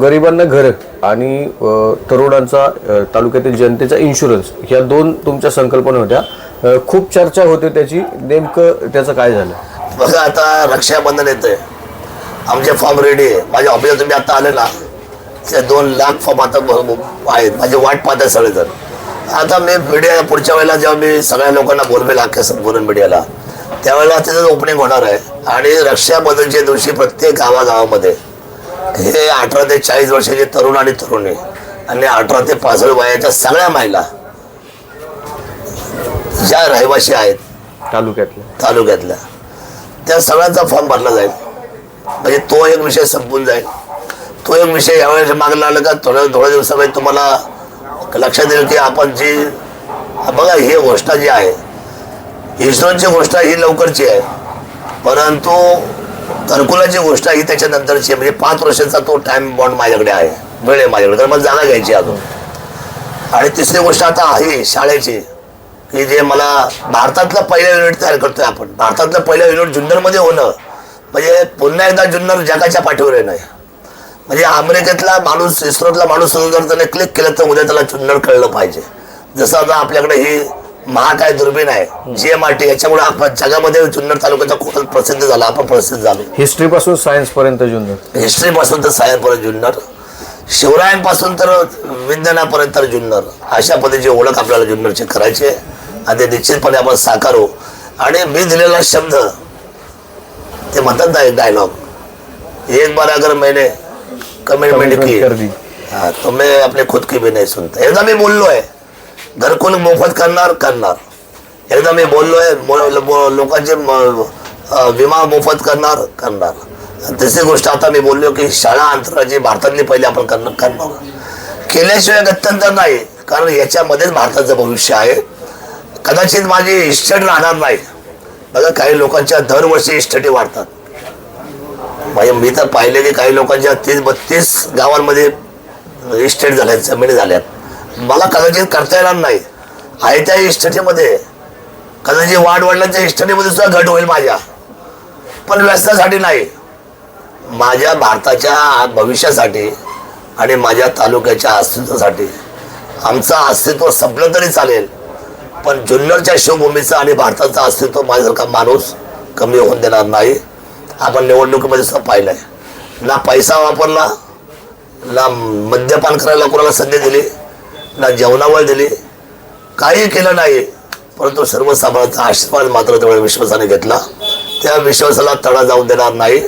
गरिबांना घर आणि तरुणांचा तालुक्यातील जनतेचा इन्शुरन्स ह्या दोन तुमच्या संकल्पना होत्या. खूप चर्चा होते त्याची. नेमकं त्याचं काय झालं? बघा आता रक्षाबंधन येतंय. आमचे फॉर्म रेडी आहे. माझ्या ऑफिसला तुम्ही आता आले ना? ते दोन लाख फॉर्म आता आहेत. माझे वाट पाहत आहे सगळेजण. आता मी मीडिया पुढच्या वेळेला जेव्हा मी सगळ्या लोकांना बोलवेल अख्ख्या बोलून मीडियाला त्यावेळेला त्याचं ओपनिंग होणार आहे. आणि रक्षाबंधनच्या दिवशी प्रत्येक गावागावामध्ये हे अठरा ते चाळीस वर्षाचे तरुण आणि तरुणी आणि अठरा ते पासष्ट वयाच्या सगळ्या महिला ज्या रहिवासी आहेत तालुक्यातल्या. तालुक्यातल्या त्या सगळ्यांचा फॉर्म भरला जाईल. म्हणजे तो एक विषय संपून जाईल. तो एक विषय यावेळेस मागं लागला का थोड्या थोड्या दिवसामध्ये तुम्हाला लक्षात येईल की आपण जी बघा ही गोष्ट जी आहे इस्रोची गोष्ट ही लवकरची आहे. परंतु घरकुलाची गोष्ट ही त्याच्यानंतरची म्हणजे पाच वर्षाचा तो टाइम बॉन्ड माझ्याकडे आहे. वेळ आहे माझ्याकडे. तर मला जागा घ्यायची अजून. आणि तिसरी गोष्ट आता आहे शाळेची. की जे मला भारतातलं पहिलं युनिट तयार करतोय आपण. भारतातलं पहिलं युनिट जुन्नरमध्ये होणं. म्हणजे पुन्हा एकदा जुन्नर जगाच्या पाठीवर येणं म्हणजे अमेरिकेतला माणूस इस्रोतला माणूस जर त्याने क्लिक केलं तर उद्या त्याला जुन्नर कळलं पाहिजे. जसं आता आपल्याकडे ही महाकाय दुर्बीण आहे. जी एम आर टी याच्यामुळे आपण जगामध्ये जुन्नर तालुक्याचा खूपच प्रसिद्ध झाला. आपण प्रसिद्ध झालो. हिस्ट्री पासून सायन्स पर्यंत जुन्नर. हिस्ट्री पासून तर सायन्सपर्यंत जुन्नर. शिवरायांपासून तर विज्ञानापर्यंत तर जुन्नर. अशा पद्धतीची ओळख आपल्याला जुन्नरची करायची आहे. आणि ते निश्चितपणे आपण साकारू. आणि मी दिलेला शब्द ते म्हणतात ना एक डायलॉग एक बार अगर मैंने कमिटमेंट की. हाँ तो मैं अपने खुद की भी नहीं सुनता. एकदा मी बोललो आहे घरकुल मोफत करणार? करणार. एकदा मी बोललो आहे लोकांचे विमा मोफत करणार? करणार. तिसरी गोष्ट आता मी बोललो की शाळा अंतराची भारतातली पहिले आपण करणार करणार. केल्याशिवाय गत्यंतर नाही कारण याच्यामध्येच भारताचं भविष्य आहे. कदाचित माझी इस्टेट राहणार नाही. बघा काही लोकांच्या दरवर्षी इस्टेटी वाढतात. म्हणजे मी तर पाहिले की काही लोकांच्या तीस बत्तीस गावांमध्ये इस्टेट झाल्यात जमिनी झाल्यात. मला कदाचित करता येणार नाही. आहे त्या इस्टेटीमध्ये कदाचित वाढवडिलांच्या इष्टतेमध्ये सुद्धा घट होईल माझ्या. पण व्यस्तासाठी नाही. माझ्या भारताच्या भविष्यासाठी आणि माझ्या तालुक्याच्या अस्तित्वासाठी आमचं अस्तित्व संपलं तरी चालेल. पण जुन्नरच्या शिवभूमीचं आणि भारताचं अस्तित्व माझ्यासारखा माणूस कमी होऊन देणार नाही. आपण निवडणुकीमध्ये सुद्धा पाहिलं आहे ना पैसा वापरला ना मद्यपान करायला कोणाला संधी दिली ना जेवणावर दिली काही केलं नाही परंतु सर्वसामान्यांचा आशीर्वाद मात्र तेवढ्या विश्वासाने घेतला. त्या विश्वासाला तडा जाऊन देणार नाही.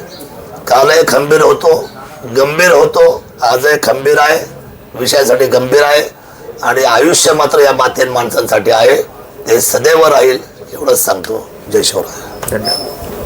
कालही खंबीर होतो गंभीर होतो आजही खंबीर आहे विषयासाठी गंभीर आहे आणि आयुष्य मात्र या मातेन माणसांसाठी आहे. ते सदैव राहील एवढंच सांगतो. जय शिवराय. धन्यवाद.